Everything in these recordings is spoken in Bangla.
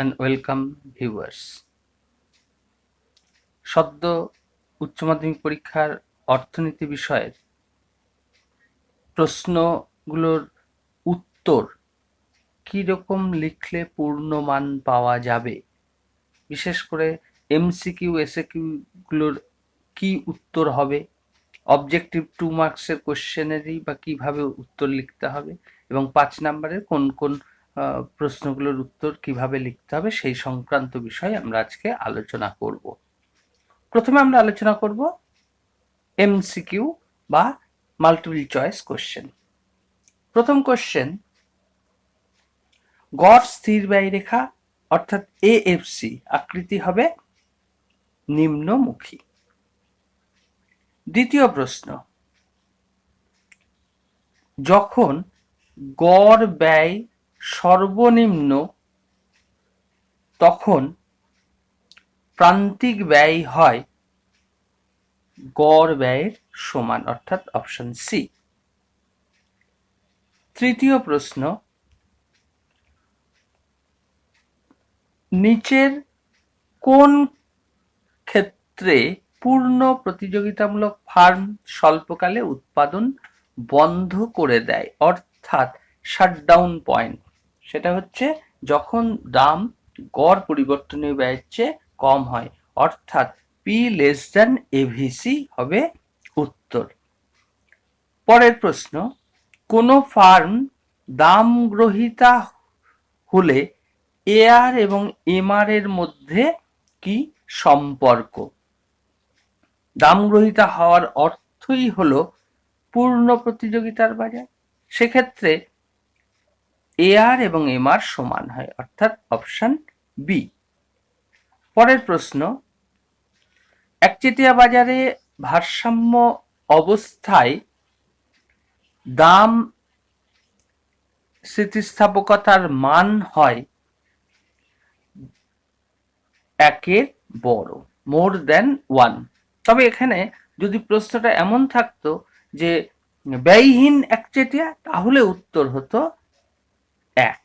and welcome viewers. সদ্য উচ্চ মাধ্যমিক পরীক্ষার অর্থনীতি বিষয়ের প্রশ্নগুলোর উত্তর কি রকম লিখলে পূর্ণ মান পাওয়া যাবে? বিশেষ করে এমসিকিউ এসএকিউগুলোর কি উত্তর হবে? অবজেক্টিভ টু মার্কসের কোশ্চেনেরই বা কীভাবে উত্তর লিখতে হবে? এবং পাঁচ নম্বরের কোন কোন প্রশ্নগুলোর উত্তর কীভাবে লিখতে হবে সেই সংক্রান্ত বিষয়ে আমরা আজকে আলোচনা করব। প্রথমে আমরা আলোচনা করব এমসিকিউ বা মাল্টিপল চয়েস কোশ্চেন প্রথম কোশ্চেন গড় স্থির ব্যয় রেখা অর্থাৎ এএফসি আকৃতি হবে নিম্নমুখী। দ্বিতীয় প্রশ্ন, যখন গড় ব্যয় সর্বনিম্ন তখন প্রান্তিক ব্যয় হয় গড় ব্যয়ের সমান, অর্থাৎ অপশন সি তৃতীয় প্রশ্ন, নিচের কোন ক্ষেত্রে পূর্ণ প্রতিযোগিতামূলক ফার্ম স্বল্পকালে উৎপাদন বন্ধ করে দেয়? অর্থাৎ শাটডাউন পয়েন্ট সেটা হচ্ছে যখন দাম গড় পরিবর্তনীয় ব্যয়ের চেয়ে কম হয়, অর্থাৎ পি লেস দ্যান এভিসি হবে উত্তর। পরের প্রশ্ন, কোনো ফার্ম দাম গ্রহিতা হলে এআর এবং এমআর এর মধ্যে কি সম্পর্ক? দাম গ্রহিতা হওয়ার অর্থই হলো পূর্ণ প্রতিযোগিতার বাজার। সেক্ষেত্রে এআর এবং এমআর সমান হয়, অর্থাৎ অপশন বি পরের প্রশ্ন একচেটিয়া বাজারে ভারসাম্য অবস্থায় দাম স্থিতিস্থাপকতার মান হয় একের বড় মোর দেন ওয়ান তবে এখানে যদি প্রশ্নটা এমন থাকতো যে ব্যয়হীন একচেটিয়া, তাহলে উত্তর হতো এক।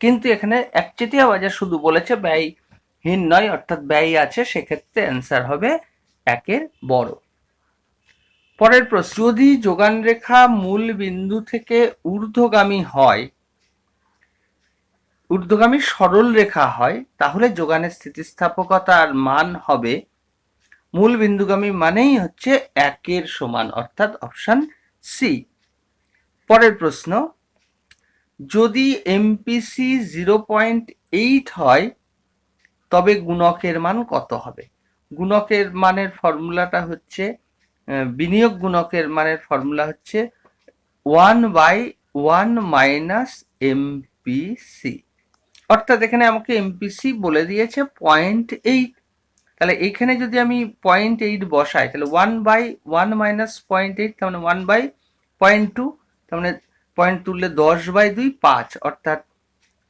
কিন্তু এখানে একচেটিয়া বাজার শুধু বলেছে ব্যয়হীন নয়, অর্থাৎ ব্যয় আছে, সেক্ষেত্রে অ্যান্সার হবে একের বড়। পরের প্রশ্ন, যদি যোগান রেখা মূল বিন্দু থেকে ঊর্ধ্বগামী হয়, ঊর্ধ্বগামী সরল রেখা হয়, তাহলে যোগানের স্থিতিস্থাপকতার মান হবে মূল বিন্দুগামী মানেই হচ্ছে একের সমান, অর্থাৎ অপশন সি পরের প্রশ্ন যদি এমপিসি জিরো পয়েন্ট এইট হয়, তবে গুণকের মান কত হবে? গুণকের মানের ফর্মুলাটা হচ্ছে বিনিয়োগ গুণকের মানের ফর্মুলা হচ্ছে one by one minus MPC অর্থাৎ এখানে আমাকে এমপিসি বলে দিয়েছে পয়েন্ট এইট তাহলে এখানে যদি আমি পয়েন্ট এইট বসাই, তাহলে one by one minus point eight তার মানে ওয়ান বাই পয়েন্ট টু তার মানে পয়েন্ট তুললে দশ বাই দুই পাঁচ, অর্থাৎ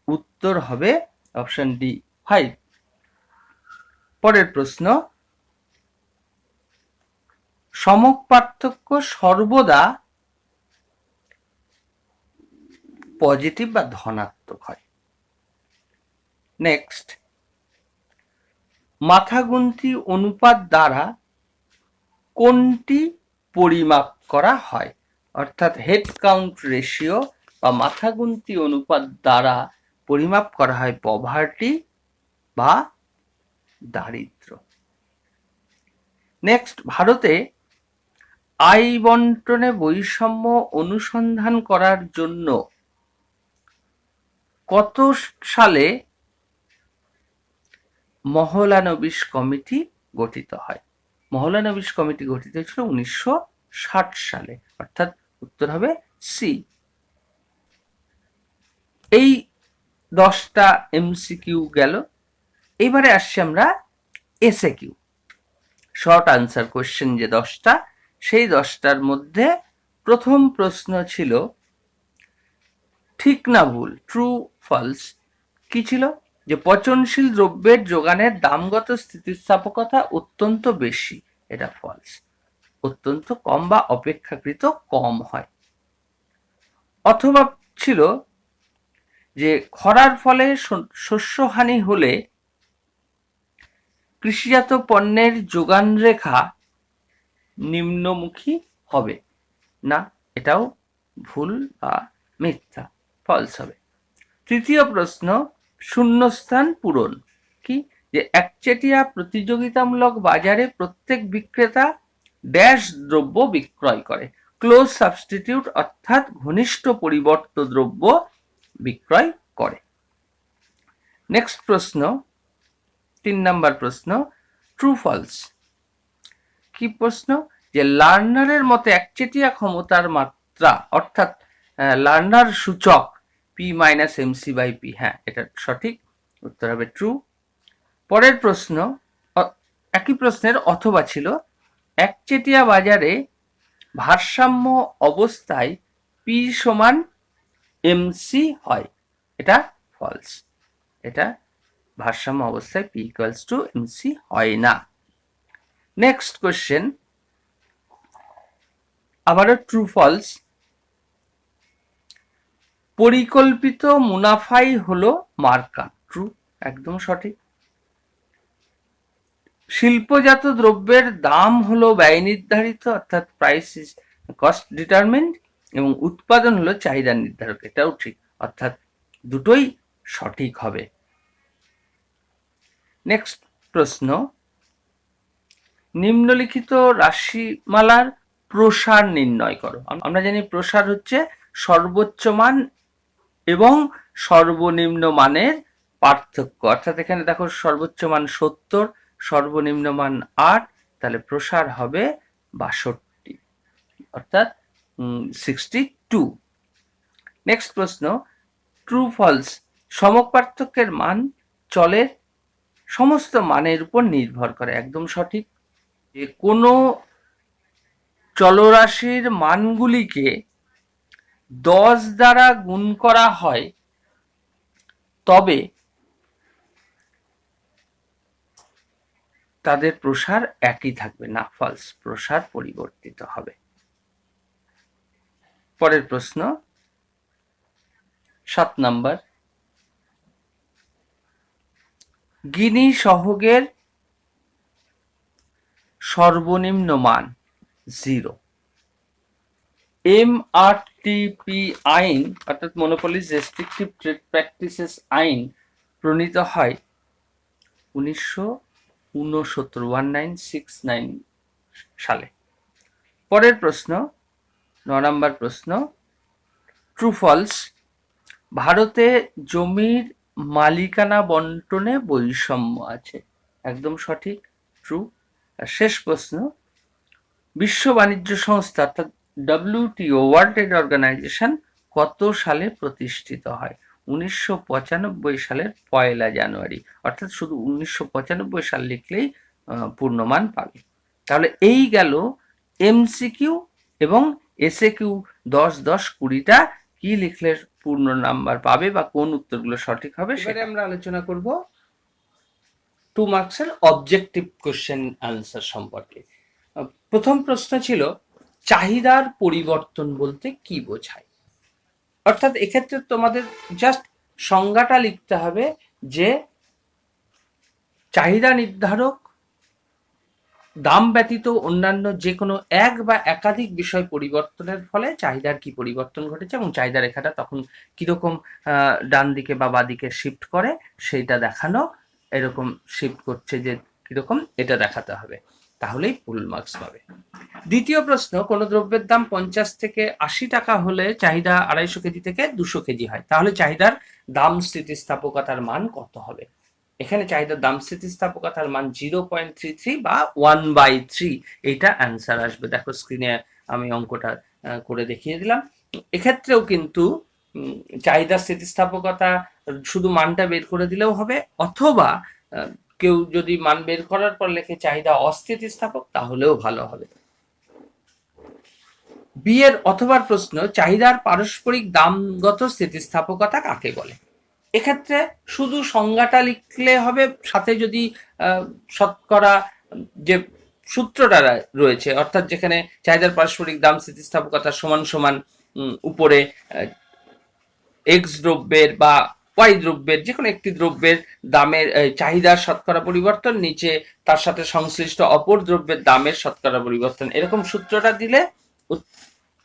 উত্তর হবে অপশন ডি ফাইভ পরের প্রশ্ন, সমক পার্থক্য সর্বদা পজিটিভ বা ধনাত্মক হয়। নেক্সট মাথাগুন্তি অনুপাত দ্বারা কোনটি পরিমাপ করা হয়? অর্থাৎ হেড কাউন্ট রেশিও বা মাথাগুন্তি অনুপাত দ্বারা পরিমাপ করা হয় পভার্টি বা দারিদ্র। নেক্সট ভারতে আয় বন্টনে বৈষম্য অনুসন্ধান করার জন্য কত সালে মহলানবিশ কমিটি গঠিত হয়? মহলানবিশ কমিটি গঠিত হয়েছিল উনিশশো ষাট সালে, অর্থাৎ উত্তর হবে সি এই দশটা এমসিকিউ গেল। এবারে আসছি আমরা SA Q short answer question যে দশটা, সেই দশটার মধ্যে প্রথম প্রশ্ন ছিল, ঠিক না ভুল ট্রু ফলস কি ছিল? যে পচনশীল দ্রব্যের যোগানের দামগত স্থিতিস্থাপকতা অত্যন্ত বেশি, এটা ফলস অত্যন্ত কম বা অপেক্ষাকৃত কম হয়। অথবা ছিল যে খরার ফলে শস্যহানি হলে কৃষিজাত পণ্যের যোগান রেখা নিম্নমুখী হবে। না, এটাও ভুল বা মিথ্যা ফলস হবে। তৃতীয় প্রশ্ন, শূন্যস্থান পূরণ, কি? যে একচেটিয়া প্রতিযোগিতামূলক বাজারে প্রত্যেক বিক্রেতা ড্যাশ দ্রব্য বিক্রয় করে। ক্লোজ সাবস্টিটিউট অর্থাৎ ঘনিষ্ঠ পরিবর্ত দ্রব্য বিক্রয় করে। নেক্সট প্রশ্ন, তিন নাম্বার প্রশ্ন ট্রু ফলস কি প্রশ্ন? যে লার্নারের মতে একচেটিয়া ক্ষমতার মাত্রা, অর্থাৎ লার্নার সূচক P minus MC by P হ্যাঁ এটা সঠিক উত্তর হবে ট্রু পরের প্রশ্ন একই প্রশ্নের অথবা ছিল একচেটিয়া বাজারে ভারসাম্য অবস্থায় পি সমান এমসি হয়। এটা ফলস এটা ভারসাম্য অবস্থায় পি ইকুয়ালস টু এমসি হয় না। নেক্সট কোশ্চেন আবারও ট্রু ফলস পরিকল্পিত মুনাফাই হলো মার্কা। ট্রু একদম সঠিক। শিল্পজাত দ্রব্যের দাম হলো ব্যয় নির্ধারিত, অর্থাৎ প্রাইস ইজ কস্ট ডিটারমেন্ট এবং উৎপাদন হলো চাহিদা নির্ধারক, এটাও ঠিক, অর্থাৎ দুটোই সঠিক হবে। নেক্সট প্রশ্ন, নিম্নলিখিত রাশিমালার প্রসার নির্ণয় করো। আমরা জানি প্রসার হচ্ছে সর্বোচ্চ মান এবং সর্বনিম্ন মানের পার্থক্য, অর্থাৎ এখানে দেখো সর্বোচ্চ মান সত্তর সর্বনিম্ন মান আট, তাহলে প্রসার হবে বাষট্টি, অর্থাৎ সিক্সটি টু নেক্সট প্রশ্ন ট্রু ফলস সমক মান চলের সমস্ত মানের উপর নির্ভর করে, একদম সঠিক। যে কোনো চলরাশির মানগুলিকে দশ দ্বারা গুণ করা হয়, তবে তাদের প্রসার একই থাকবে, না ফলস প্রসার পরিবর্তিত হবে। পরের প্রশ্ন, সাত নাম্বার, গিনি সহগের সর্বনিম্ন মান জিরো এম আর টিপি আইন, অর্থাৎ মনোপলিস রেস্ট্রিকটিভ ট্রেড প্র্যাকটিসেস আইন, প্রণীত হয় উনিশশো উনসত্তর ওয়ান নাইন সিক্স নাইন সালে পরের প্রশ্ন ন নম্বর প্রশ্ন ট্রু ফলস ভারতে জমির মালিকানা বন্টনে বৈষম্য আছে একদম সঠিক ট্রু আর শেষ প্রশ্ন বিশ্ব বাণিজ্য সংস্থা অর্থাৎ ডব্লিউটিও ওয়ার্ল্ড ট্রেড অর্গানাইজেশন কত সালে প্রতিষ্ঠিত হয় উনিশশো পঁচানব্বই সালের পয়লা জানুয়ারি। অর্থাৎ শুধু উনিশশো পঁচানব্বই সাল লিখলেই পূর্ণমান পাবে। তাহলে এই গেল এমসিকিউ এবং এসএ কিউ দশ দশ কুড়িটা কি লিখলে পূর্ণ নাম্বার পাবে বা কোন উত্তরগুলো সঠিক হবে সেটা। আমরা আলোচনা করব টু মার্কসের অবজেক্টিভ কোশ্চেন আনসার সম্পর্কে। প্রথম প্রশ্ন ছিল, চাহিদার পরিবর্তন বলতে কি বোঝায়? অর্থাৎ এক্ষেত্রে তোমাদের জাস্ট সংজ্ঞাটা লিখতে হবে যে চাহিদা নির্ধারক, দাম ব্যতীত অন্যান্য যে কোনো এক বা একাধিক বিষয় পরিবর্তনের ফলে চাহিদার কি পরিবর্তন ঘটেছে এবং চাহিদা রেখাটা তখন কীরকম ডান দিকে বা বাঁ দিকে শিফট করে, সেইটা দেখানো, এরকম শিফট করছে যে কীরকম, এটা দেখাতে হবে। তাহলেই ফুল মার্কস পাবে। দ্বিতীয় প্রশ্ন, কোন দ্রব্যের দাম পঞ্চাশ থেকে আশি টাকা হলে চাহিদা আড়াইশো কেজি থেকে দুশো কেজি হয়। তাহলে চাহিদার দাম স্থিতিস্থাপকতার মান কত হবে? এখানে চাহিদার দাম স্থিতিস্থাপকতার মান জিরো পয়েন্ট থ্রি থ্রি বা ওয়ান বাই থ্রি, এইটা অ্যান্সার আসবে। দেখো স্ক্রিনে আমি অঙ্কটা করে দেখিয়ে দিলাম। এক্ষেত্রেও কিন্তু চাহিদা স্থিতিস্থাপকতা শুধু মানটা বের করে দিলেও হবে, অথবা কেউ যদি মান বের করার পর লেখে চাহিদা অস্থিতিস্থাপক, তাহলেও ভালো হবে। বিয়ের অথবার প্রশ্ন, চাহিদার পারস্পরিক দামগত স্থিতিস্থাপকতা কাকে বলে? এক্ষেত্রে শুধু সংজ্ঞাটা লিখলে হবে, সাথে যদি শতকরা, যে সূত্রটা রয়েছে, অর্থাৎ যেখানে চাহিদার পারস্পরিক দাম স্থিতিস্থাপকতা সমান সমান উপরে এক্স দ্রব্যের বা ওয়াই দ্রব্যের যে কোনো একটি দ্রব্যের দামের চাহিদার শতকরা পরিবর্তন, নিচে তার সাথে সংশ্লিষ্ট অপর দ্রব্যের দামের শতকরা পরিবর্তন। এরকম সূত্রটা দিলে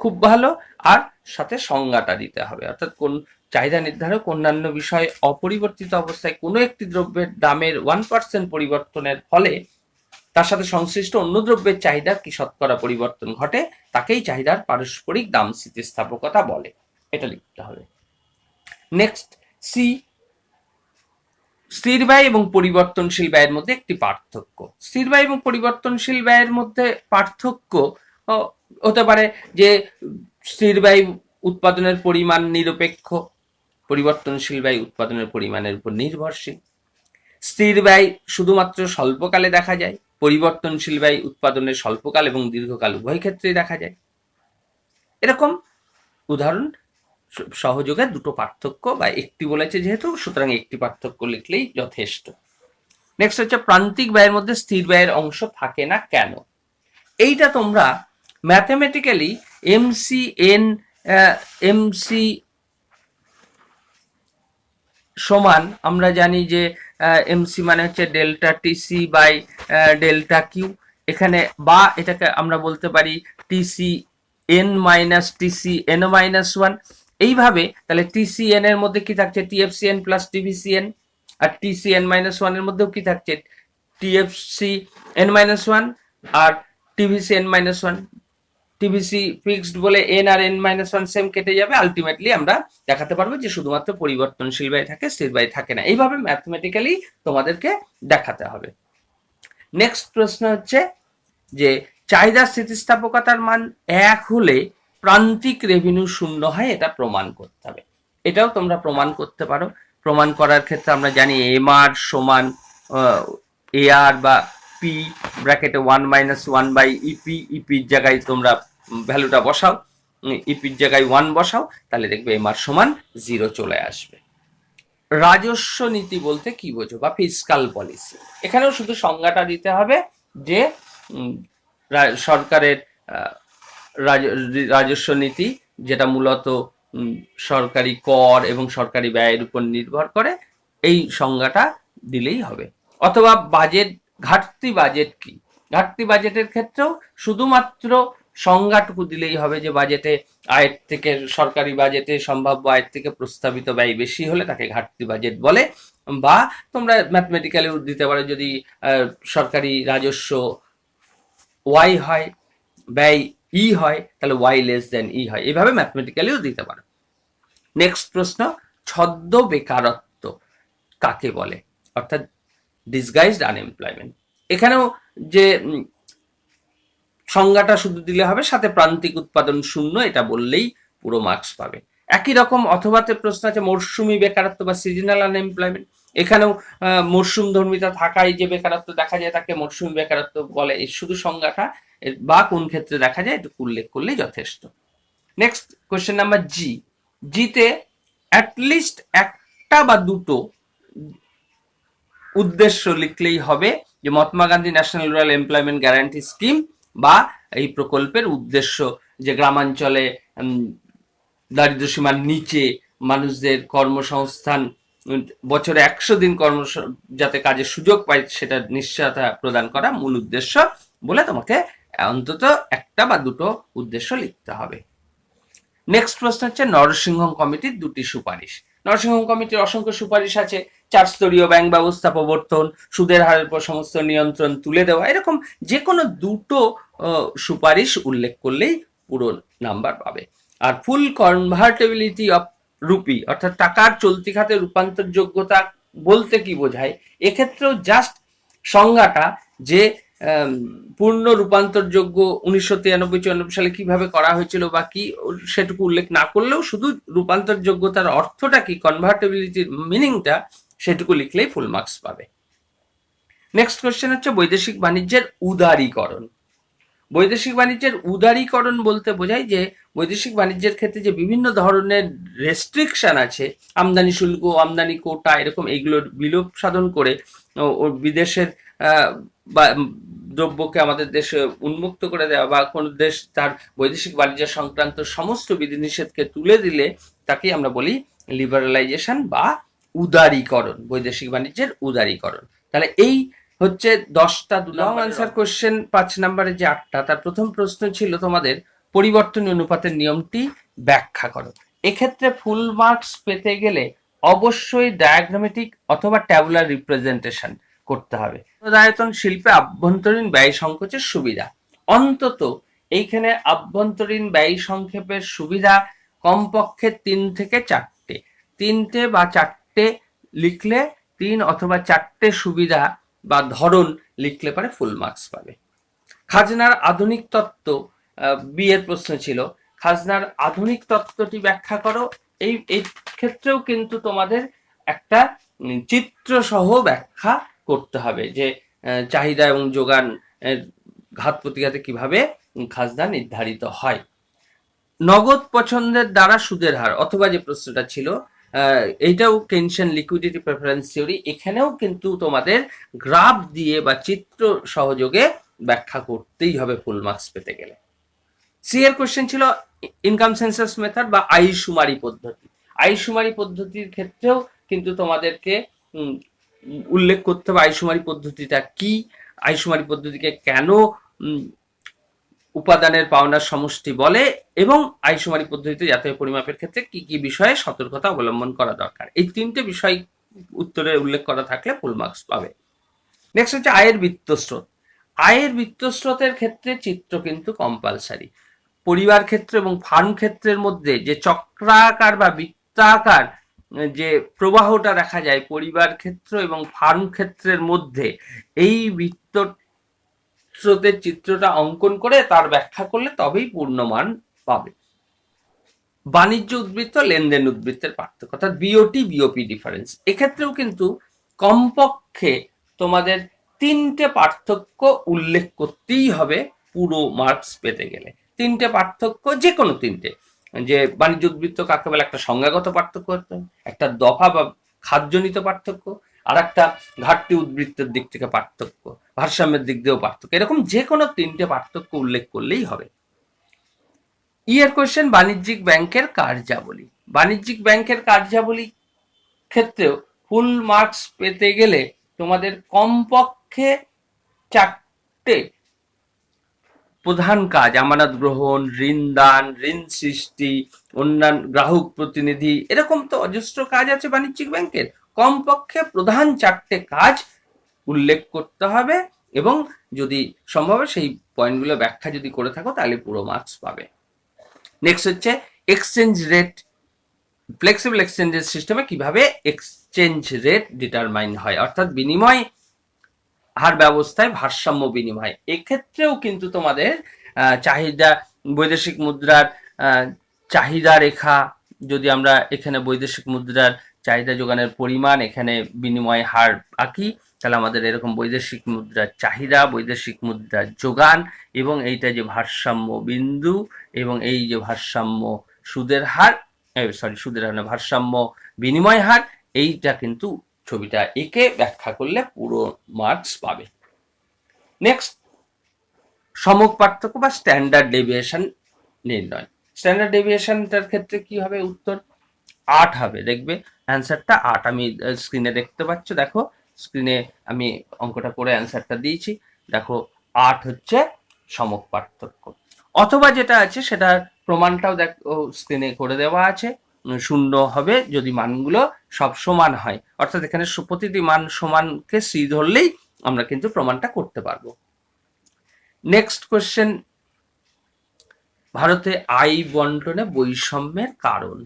খুব ভালো, আর সাথে সংজ্ঞাটা দিতে হবে। অর্থাৎ কোন চাহিদা নির্ধারক অন্যান্য বিষয়ে অপরিবর্তিত অবস্থায় কোনো একটি দ্রব্যের দামের ওয়ান পার্সেন্ট পরিবর্তনের ফলে তার সাথে সংশ্লিষ্ট অন্য দ্রব্যের চাহিদার কি শতকরা পরিবর্তন ঘটে, তাকেই চাহিদার পারস্পরিক দাম স্থিতিস্থাপকতা বলে। এটা লিখতে হবে। নেক্সট সি, স্থির ব্যয় এবং পরিবর্তনশীল ব্যয়ের মধ্যে একটি পার্থক্য। স্থির ব্যয় এবং পরিবর্তনশীল ব্যয়ের মধ্যে পার্থক্য হতে পারে যে স্থির ব্যয় উৎপাদনের পরিমাণ নিরপেক্ষ, পরিবর্তনশীল ব্যয় উৎপাদনের পরিমাণের উপর নির্ভরশীল। স্থির ব্যয় শুধুমাত্র স্বল্পকালে দেখা যায়, পরিবর্তনশীল ব্যয় উৎপাদনের স্বল্পকাল এবং দীর্ঘকাল উভয় ক্ষেত্রেই দেখা যায়। এরকম উদাহরণ সহযোগে দুটো পার্থক্য বা একটি বলেছে যেহেতু, সুতরাং একটি পার্থক্য লিখলেই যথেষ্ট। নেক্সট হচ্ছে, প্রান্তিক ব্যয়ের মধ্যে স্থির ব্যয়ের অংশ থাকে না কেন? এইটা তোমরা ম্যাথমেটিক্যালি এমসি এন এমসি সমান, আমরা জানি যে এমসি মানে হচ্ছে delta TC by delta Q এখানে বা এটাকে আমরা বলতে পারি TC N minus TC N minus one এইভাবে, তাহলে টিসি এন এর মধ্যে কি থাকছে? টিএফসি এন প্লাস টিভিসিএন আর টিসি এন মাইনাস ওয়ানের মধ্যেও কি থাকছে? টিএফসি এন মাইনাস ওয়ান আর TVC N minus one TVC fixed বলে এন আর এন মাইনাস ওয়ান সেম কেটে যাবে আলটিমেটলি আমরা দেখাতে পারব যে শুধুমাত্র পরিবর্তনশীল ব্যয় থাকে, স্থির বাই থাকে না। এইভাবে ম্যাথমেটিক্যালি তোমাদেরকে দেখাতে হবে। নেক্সট প্রশ্ন হচ্ছে যে, চাহিদা স্থিতিস্থাপকতার মান এক হলে প্রান্তিক রেভিনিউ শূন্য হয়, এটা প্রমাণ করতে হবে। এটাও তোমরা প্রমাণ করতে পারো। প্রমাণ করার ক্ষেত্রে আমরা জানি এম আর সমান এ আর বা পি ব্র্যাকেটে one minus one by EP ইপির জায়গায় তোমরা ভ্যালুটা বসাও ইপির জায়গায় ওয়ান বসাও, তাহলে দেখবে এম আর সমান জিরো চলে আসবে। রাজস্ব নীতি বলতে কি বোঝো? বা ফিসকাল পলিসি এখানেও শুধু সংজ্ঞাটা দিতে হবে যে সরকারের রাজস্ব নীতি, যেটা মূলত সরকারি কর এবং সরকারি ব্যয়ের উপর নির্ভর করে, এই সংজ্ঞাটা দিলেই হবে। অথবা বাজেট ঘাটতি বাজেট কি? ঘাটতি বাজেটের ক্ষেত্রেও শুধুমাত্র সংজ্ঞাটুকু দিলেই হবে যে বাজেটে আয়ের থেকে সরকারি বাজেটে সম্ভাব্য আয়ের থেকে প্রস্তাবিত ব্যয় বেশি হলে তাকে ঘাটতি বাজেট বলে। বা তোমরা ম্যাথমেটিক্যালিও দিতে পারো যদি সরকারি রাজস্ব ওয়াই হয়, ব্যয় ই হয়, তাহলে ওয়াই লেস দেন ই হয়। এইভাবে ম্যাথমেটিক্যালিও দিতে পারো। নেক্সট প্রশ্ন, ছদ্ম বেকারত্ব কাকে বলে? অর্থাৎ ডিসগাইজড আনএমপ্লয়মেন্ট এখানেও যে সংজ্ঞাটা শুধু দিলে হবে, সাথে প্রান্তিক উৎপাদন শূন্য, এটা বললেই পুরো মার্কস পাবে। একই রকম অথবাতে প্রশ্ন আছে মরশুমি বেকারত্ব বা সিজনাল আনএমপ্লয়মেন্ট এখানেও মরশুম ধর্মিতা থাকায় যে বেকারত্ব দেখা যায়, তাকে মরশুমি বেকারত্ব বলে। শুধু সংজ্ঞাটা বা কোন ক্ষেত্রে দেখা যায় একটু উল্লেখ করলেই যথেষ্ট। নেক্সট কোয়েশ্চেন নাম্বার জি জিতে অ্যাটলিস্ট একটা বা দুটো উদ্দেশ্য লিখলেই হবে যে Mahatma Gandhi national rural employment guarantee scheme বা এই প্রকল্পের উদ্দেশ্য যে গ্রামাঞ্চলে উম, দারিদ্র্য সীমার নিচে মানুষদের কর্মসংস্থান বছরে একশো দিন কর্ম যাতে কাজের সুযোগ পায় সেটা নিশ্চয়তা প্রদান করা মূল উদ্দেশ্য বলে তোমাকে অন্তত একটা বা দুটো উদ্দেশ্য লিখতে হবে। নেক্সট প্রশ্ন হচ্ছে নরসিংহ কমিটির দুটি সুপারিশ। নরসিংহ কমিটির অসংখ্য সুপারিশ আছে। চার স্তরীয় ব্যাংক ব্যবস্থা প্রবর্তন, সুদের হারের উপর সমস্ত নিয়ন্ত্রণ তুলে দেওয়া, এরকম যে কোনো দুটো সুপারিশ উল্লেখ করলেই পুরো নাম্বার পাবে। আর ফুল কনভার্টেবিলিটি অফ রুপি অর্থাৎ টাকার চলতি খাতে রূপান্তর যোগ্যতা বলতে কি বোঝায়? এক্ষেত্রেও জাস্ট সংজ্ঞাটা যে পূর্ণ রূপান্তরযোগ্য উনিশশো তিরানব্বই চুরানব্বই সালে কীভাবে করা হয়েছিল বা কি সেটুকু উল্লেখ না করলেও শুধু রূপান্তরযোগ্যতার অর্থটা কি কনভার্টেবিলিটির মিনিংটা সেটুকু লিখলেই ফুল মার্কস পাবে। নেক্সট কোয়েশ্চেন হচ্ছে বৈদেশিক বাণিজ্যের উদারীকরণ। বৈদেশিক বাণিজ্যের উদারীকরণ বলতে বোঝায় যে বৈদেশিক বাণিজ্যের ক্ষেত্রে যে বিভিন্ন ধরনের রেস্ট্রিকশন আছে, আমদানি শুল্ক, আমদানি কোটা, এরকম এইগুলোর বিলোপ সাধন করে ও- বিদেশের বা দ্রব্যকে আমাদের দেশে উন্মুক্ত করে দেওয়া বা কোনো দেশ তার বৈদেশিক বাণিজ্য সংক্রান্ত সমস্ত বিধিনিষেধকে তুলে দিলে তাকেই আমরা বলি লিবারালাইজেশন বা উদারীকরণ বৈদেশিক বাণিজ্যের উদারীকরণ। তাহলে এই হচ্ছে দশটা দু লং আনসার কোশ্চেন পাঁচ নম্বরে যে আটটা তার প্রথম প্রশ্ন ছিল তোমাদের পরিবর্তনীয় অনুপাতের নিয়মটি ব্যাখ্যা করো। এক্ষেত্রে ফুল মার্কস পেতে গেলে অবশ্যই ডায়াগ্রামেটিক অথবা ট্যাবুলার রিপ্রেজেন্টেশন করতে হবে। আয়তন শিল্পে আভ্যন্তরীণ ব্যয় সংকোচের সুবিধা। অন্তত এইখানে আভ্যন্তরীণ ব্যয় সংক্ষেপের সুবিধা কমপক্ষে তিন থেকে চারটে। তিনটে বা চারটে লিখলে তিন অথবা চারটে সুবিধা বা ধরন লিখলে পারে ফুল মার্কস পাবে। খাজনার আধুনিক তত্ত্ব বিয়ের প্রশ্ন ছিল। খাজনার আধুনিক তত্ত্বটি ব্যাখ্যা করো। এই এই ক্ষেত্রেও কিন্তু তোমাদের একটা চিত্রসহ ব্যাখ্যা করতে হবে যে চাহিদা এবং যোগান ঘাত প্রতিঘাতে কীভাবে খাজনা নির্ধারিত হয়। নগদ পছন্দের দ্বারা সুদের হার, অথবা যে প্রশ্নটা ছিল এইটাও টেনশন লিকুইডিটি প্রেফারেন্স থিওরি এখানেও কিন্তু তোমাদের গ্রাফ দিয়ে বা চিত্র সহযোগে ব্যাখ্যা করতেই হবে ফুল মার্কস পেতে গেলে। সি এর কোশ্চেন ছিল ইনকাম সেন্সাস মেথড বা আয়ুষুমারি পদ্ধতি। আয়ুষুমারি পদ্ধতির ক্ষেত্রেও কিন্তু তোমাদেরকে উল্লেখ করতে হবে আয়ুষুমারি পদ্ধতিটা কি? আয়ুষুমারি পদ্ধতিকে কেন উপাদানের পাওনার সমষ্টি বলে এবং আয়ুষুমারি পদ্ধতিতে জাতীয় পরিমাপের ক্ষেত্রে কি কি বিষয়ে সতর্কতা অবলম্বন করা দরকার? এই তিনটে বিষয় উত্তরে উল্লেখ করা থাকলে ফুল মার্কস পাবে। নেক্সট হচ্ছে আয়ের বৃত্তস্রোত। আয়ের বৃত্তস্রোতের ক্ষেত্রে চিত্র কিন্তু কম্পালসারি পরিবার ক্ষেত্র এবং ফার্ম ক্ষেত্রের মধ্যে যে চক্রাকার বা বৃত্তাকার যে প্রবাহটা দেখা যায় পরিবার ক্ষেত্র এবং ফার্ম ক্ষেত্রের মধ্যে, এই বৃত্ত স্রোতের চিত্রটা অঙ্কন করে তার ব্যাখ্যা করলে তবেই পূর্ণমান পাবে। বাণিজ্য উদ্বৃত্ত, লেনদেন উদ্বৃত্তের পার্থক্য, অর্থাৎ বিওটি বিওপি ডিফারেন্স এক্ষেত্রেও কিন্তু কমপক্ষে তোমাদের তিনটে পার্থক্য উল্লেখ করতেই হবে পুরো মার্কস পেতে গেলে। তিনটে পার্থক্য যে কোনো তিনটে। যে বাণিজ্য উদ্বৃত্ত কাকে বলে, একটা সংজ্ঞাগত পার্থক্য একটা দফা বা খাদ্যজনিত পার্থক্য, আর একটা ঘাটতি উদ্বৃত্তের দিক থেকে পার্থক্য, ভারসাম্যের দিক দিয়েও পার্থক্য। এরকম যে কোনো তিনটে পার্থক্য উল্লেখ করলেই হবে। ইয়ের কোয়েশ্চেন বাণিজ্যিক ব্যাংকের কার্যাবলী। বাণিজ্যিক ব্যাংকের কার্যাবলী ক্ষেত্রেও ফুল মার্কস পেতে গেলে তোমাদের কমপক্ষে চারটে প্রধান কাজ, আমানত গ্রহণ, ঋণ দান, ঋণ সৃষ্টি, অন্যান্য গ্রাহক প্রতিনিধি, এরকম তো অজস্র কাজ আছে বাণিজ্যিক ব্যাংকের। কমপক্ষে প্রধান চারটে কাজ উল্লেখ করতে হবে এবং যদি সম্ভব সেই পয়েন্টগুলো ব্যাখ্যা যদি করে থাকো তাহলে পুরো মার্কস পাবে। নেক্সট হচ্ছে এক্সচেঞ্জ রেট ফ্লেক্সিবল এক্সচেঞ্জের সিস্টেমে কীভাবে এক্সচেঞ্জ রেট ডিটারমাইন হয়? অর্থাৎ বিনিময় হার ব্যবস্থায় ভারসাম্য বিনিময়। এক্ষেত্রেও কিন্তু তোমাদের চাহিদা, বৈদেশিক মুদ্রার চাহিদা রেখা, যদি আমরা এখানে বৈদেশিক মুদ্রার চাহিদা যোগানের পরিমাণ এখানে বিনিময় হার আঁকি, তাহলে আমাদের এরকম বৈদেশিক মুদ্রার চাহিদা, বৈদেশিক মুদ্রার যোগান এবং এইটা যে ভারসাম্য বিন্দু এবং এই যে ভারসাম্য সুদের হার সরি সুদের হার ভারসাম্য বিনিময় হার, এইটা কিন্তু ছবিটা একে ব্যাখ্যা করলে পুরো মার্কস পাবে। নেক্সট সমক পার্থক্য বা স্ট্যান্ডার্ড ডেভিয়েশন নির্ণয়। স্ট্যান্ডার্ড ডেভিয়েশনটার ক্ষেত্রে কি হবে উত্তর? আট হবে, দেখবে অ্যান্সারটা আট। আমি স্ক্রিনে দেখতে পাচ্ছ, দেখো স্ক্রিনে আমি অঙ্কটা করে অ্যান্সারটা দিয়েছি। দেখো, আট হচ্ছে সমক পার্থক্য। অথবা যেটা আছে, সেটার প্রমাণটাও দেখো স্ক্রিনে করে দেওয়া আছে। শূন্য হবে যদি মানগুলো সব সমান হয়। অর্থাৎ এখানে প্রতিটি মান সমানকে সি ধরলেই আমরা কিন্তু প্রমাণটা করতে পারব। নেক্সট কোয়েশ্চেন ভারতে আই বন্টনে বৈষম্যের কারণ।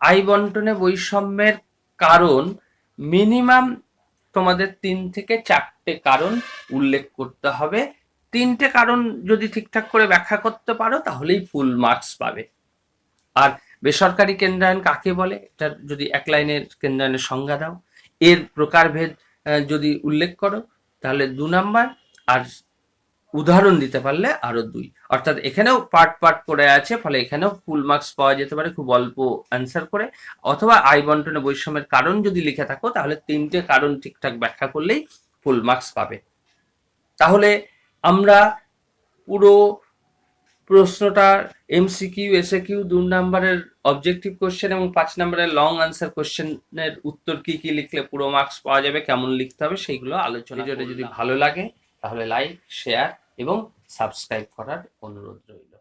আই বন্টনে বৈষম্যের কারণ মিনিমাম তোমাদের তিন থেকে চারটে কারণ উল্লেখ করতে হবে। তিনটে কারণ যদি ঠিকঠাক করে ব্যাখ্যা করতে পারো, তাহলেই ফুল মার্কস পাবে। আর বেসরকারি কেন্দ্রায়ন কাকে বলে? এটার যদি এক লাইনের কেন্দ্রায়নের সংজ্ঞা দাও। এর প্রকারভেদ যদি উল্লেখ করো, তাহলে দু নাম্বার আর উদাহরণ দিতে পারলে আরও দুই। অর্থাৎ এখানেও পার্ট পার্ট করে আছে, ফলে এখানেও ফুল মার্কস পাওয়া যেতে পারে, খুব অল্প অ্যান্সার করে। অথবা আই বন্টনে বৈষম্যের কারণ যদি লিখে থাকো, তাহলে তিনটে কারণ ঠিকঠাক ব্যাখ্যা করলেই ফুল মার্কস পাবে। তাহলে আমরা পুরো প্রশ্নটা এমসিকিউ এসে কিউ দু নম্বরের অবজেক্টিভ কোশ্চেন এবং পাঁচ নম্বরের লং আনসার কোশ্চেনের উত্তর কি কি লিখলে পুরো মার্কস পাওয়া যাবে কেমন লিখতে হবে সেইগুলো আলোচনা যদি ভালো লাগে তাহলে লাইক শেয়ার এবং সাবস্ক্রাইব করার অনুরোধ রইল।